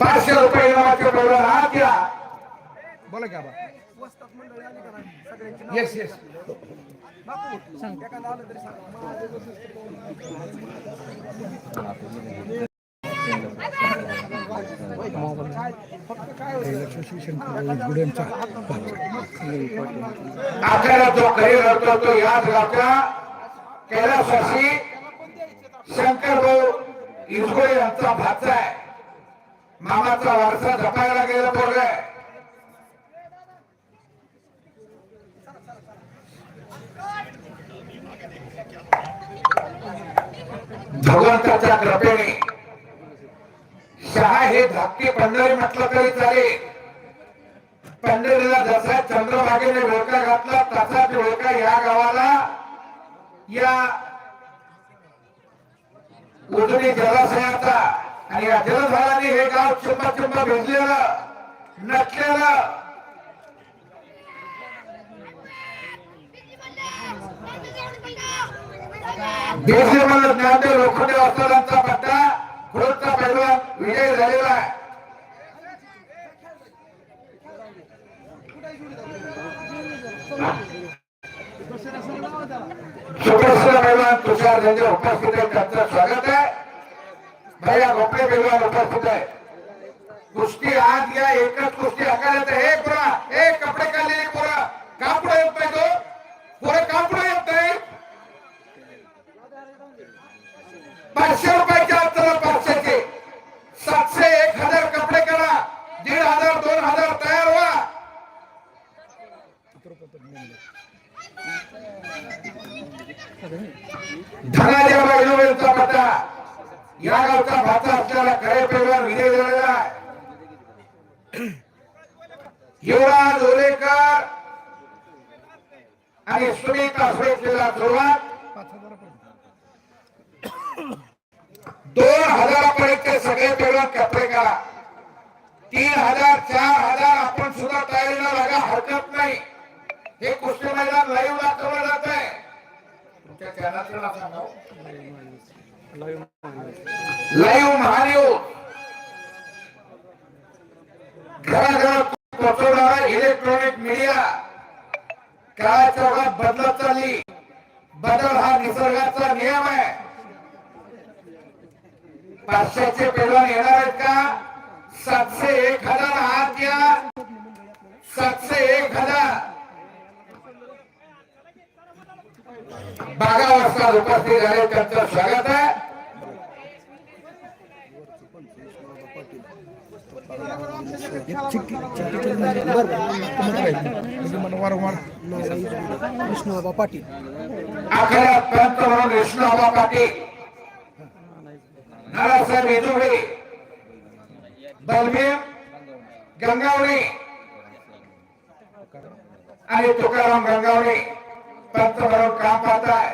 पाचशे रुपये इनामाचे पैलवान हात घ्या. बोला की आबा. येस येस आपल्याला जो करिअर होतो तो याच गावच्या कैलासवासी शंकर भाऊ इजगोळे यांचा भाचा आहे. मामाचा वारसा जपायला गेला पोरग भगवंताच्या कृपेने शहा हे धाकटे पंढरी म्हटलं तरी चालेल. पंढरीला जसा चंद्रभागेने डोका घातला तसाच डोका या गावाला या उजनी जलाशयाचा आणि या जलधाराने हे गाव चुंबा चुंबा भिजलेलं नटलेलं देशभर ज्ञानदेव लोखंडे वस्त्रांचा पट्टा खुडचा पहिला विजय झालेला आहे. सुप्रसिद्ध पैलवान तुषार उपस्थित आहेत त्यांचं स्वागत आहे. भैया गोपळे पैलवान उपस्थित आहे. कुस्ती आज या एकच कुस्ती हकालत आहे. हे पुरा हे कपडे काढलेले पोरा. का पुढे येत नाही तो. पोरं का पुढे येत नाही पाचशे रुपये चला पाचशेचे सातशे एक हजार कपडे करा दीड हजार दोन हजार तयार व्हा धनादेवा इनोव्हेलचा पत्ता. या गावचा भाचा असलेला खरे पेवर विजय झालेला आहे. युवराज ओलेकर आणि सुनीता सुरेशला सुरुवात पाच हजारापर्यंत दोन हजारापर्यंत सगळे पेवर कपडे करा तीन हजार चार हजार आपण सुद्धा तयारीला लागा हरकत नाही. हे कृष्ण मैदान लाईव्ह लाईव्ह महान्यूज घराघरात पोचवणारा इलेक्ट्रॉनिक मीडिया काळाच्या ओघात बदलत चालली बदल हा निसर्गाचा नियम आहे पाचशेचे पेलवान येणार आहेत का सातशे एक हजार आत या सातशे एक हजार. बारा वाजता उपस्थित झाले त्यांचं स्वागत आहे. विष्णुबाबा पाटील आखाड्यात पंत म्हणून पाटील गंगावणे आणि तुकाराम गंगावणे पंत म्हणून काम पाहताय